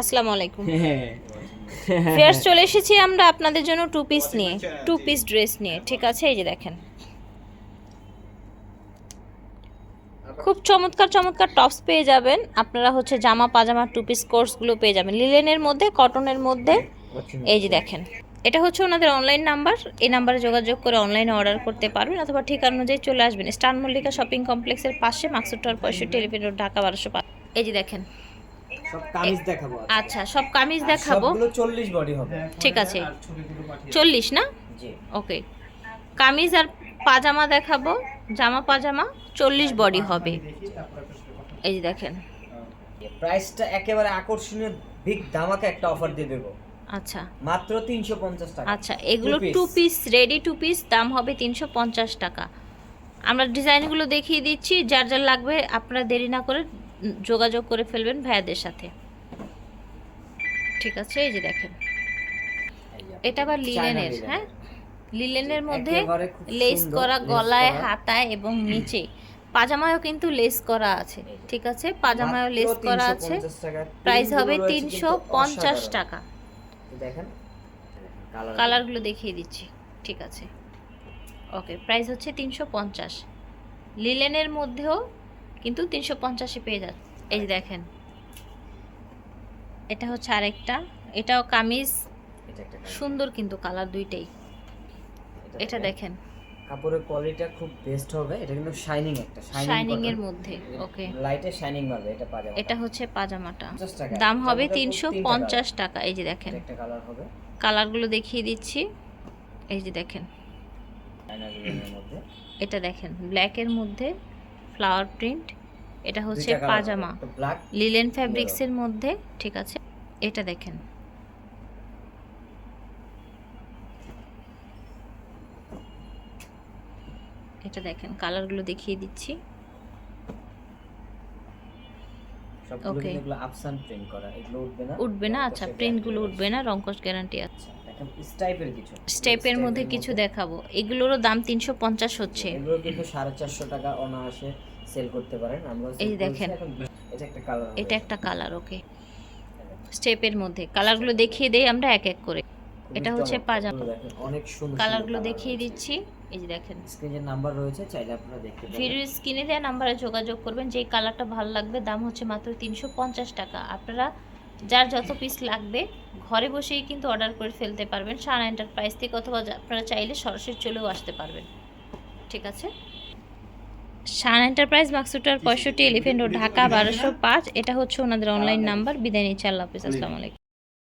আসসালামু আলাইকুম। ফেয়ার্স চলে এসেছি আমরা আপনাদের জন্য টু পিস নিয়ে। টু পিস ড্রেস নিয়ে। ঠিক আছে এই যে দেখেন। খুব চমৎকার চমৎকার টপস পেয়ে যাবেন। আপনারা হচ্ছে জামা পাজামা টু পিস কোর্সগুলো পেয়ে যাবেন। লিলেনের মধ্যে কটনের মধ্যে। এই যে দেখেন। এটা হচ্ছে ওনাদের অনলাইন নাম্বার এই নাম্বারে যোগাযোগ করে অনলাইনে অর্ডার করতে পারবেন অথবা ঠিকানা অনুযায়ী চলে আসবেন। স্টার মল্লিকা শপিং কমপ্লেক্সের পাশে মাকসুদ টাওয়ার পঁয়ষট্টি টেলিফোন রোড ঢাকা বারোশো পাঁচ। এই যে দেখেন। সব কামিজ দেখাবো আচ্ছা সব কামিজ দেখাবো। সবগুলো 40 বডি হবে। ঠিক আছে। চল্লিশ না? জি। ওকে। কামিজ আর পাজামা দেখাবো। জামা পাজামা চল্লিশ বডি হবে। এই দেখেন। প্রাইসটা একেবারে আকর্ষণীয় বিগ ধামাকা একটা অফার দিয়ে দেবো। আচ্ছা। মাত্র 350 টাকা। আচ্ছা এগুলো two piece ready two piece দাম হবে তিনশো পঞ্চাশ টাকা। আমরা ডিজাইনগুলো দেখিয়ে দিচ্ছি যার যার লাগবে আপনারা দেরি না করে যোগাযোগ করে ফেলবেন ভাইয়াদের সাথে। ঠিক আছে এই যে দেখেন। এটা আবার লিলেনের হ্যাঁ? লিলেনের মধ্যে লেস করা গলায় হাতায় এবং নিচে। পাজামায়ও কিন্তু লেস করা আছে ঠিক আছে? পাজামায়ও লেস করা আছে। প্রাইস হবে তিনশো পঞ্চাশ টাকা। দেখেন কালারগুলো দেখিয়ে দিচ্ছি ঠিক আছে? ওকে প্রাইস হচ্ছে তিনশো পঞ্চাশ। লিলেনের মধ্যেও কিন্তু তিনশো পঞ্চাশে পেয়ে যাচ্ছে। এই যে দেখেন। এটা হচ্ছে আরেকটা। এটাও কামিজ। সুন্দর কিন্তু কালার দুইটাই। এটা দেখেন। কাপড়ের কোয়ালিটিটা খুব বেস্ট হবে। এটা কিন্তু শাইনিং একটা শাইনিং এর মধ্যে ওকে লাইটে শাইনিং মারবে এটা পাজামা এটা হচ্ছে পাজামাটা। দাম হবে পাজামাটা তিনশো তিনটা পঞ্চাশ টাকা এই যে দেখেন। একটা কালার হবে। কালারগুলো দেখিয়ে দিচ্ছি। এই যে দেখেন। এটা দেখেন ব্ল্যাকের মধ্যে। ফ্লাওয়ার প্রিন্ট এটা হচ্ছে পাজামা লিলেন ফ্যাব্রিক্সের মধ্যে ঠিক আছে এটা দেখেন। এটা দেখেন কালারগুলো দেখিয়ে দিচ্ছি. কিন্তু এগুলো আপসান প্রিন্ট করা এগুলো উঠবে না? উঠবে না আচ্ছা প্রিন্টগুলো উঠবে না রঙ্কশ গ্যারান্টি আছে। স্টাইপের কিছু। স্টেপের মধ্যে কিছু দেখাবো। এগুলোরও দাম তিনশো পঞ্চাশ হচ্ছে। এগুলো কিন্তু সাড়ে চারশো টাকা অনায়াসে সেল করতে পারেন। আমরা এই দেখেন। এটা একটা কালার এটা একটা কালার ওকে স্টেপের মধ্যে। কালারগুলো দেখিয়ে দেই আমরা এক এক করে। এটা হচ্ছে পাজামা। অনেক সুন্দর কালারগুলো দেখিয়ে দিচ্ছি। এই যে দেখেন। নাম্বার রয়েছে চাইলে আপনারা দেখতে পারেন। স্ক্রিনে দেওয়া নাম্বারে যোগাযোগ করবেন। যেই কালারটা ভালো লাগবে দাম হচ্ছে মাত্র তিনশো পঞ্চাশ টাকা। আপনারা যার যত পিস লাগবে ঘরে বসেই কিন্তু অর্ডার করে ফেলতে পারবেন। সারা এন্টারপ্রাইজ থেকে অথবা আপনারা চাইলে সরাসরি চলেও আসতে পারবেন। ঠিক আছে? সান এন্টারপ্রাইজ মাকসুটার পঁয়ষট্টি এলিফেন্ট ও ঢাকা বারোশো পাঁচ। এটা হচ্ছে ওনাদের অনলাইন নাম্বার বিদায় নিচ্ছে আল্লাহ হাফিজ। আসসালামু আলাইকুম।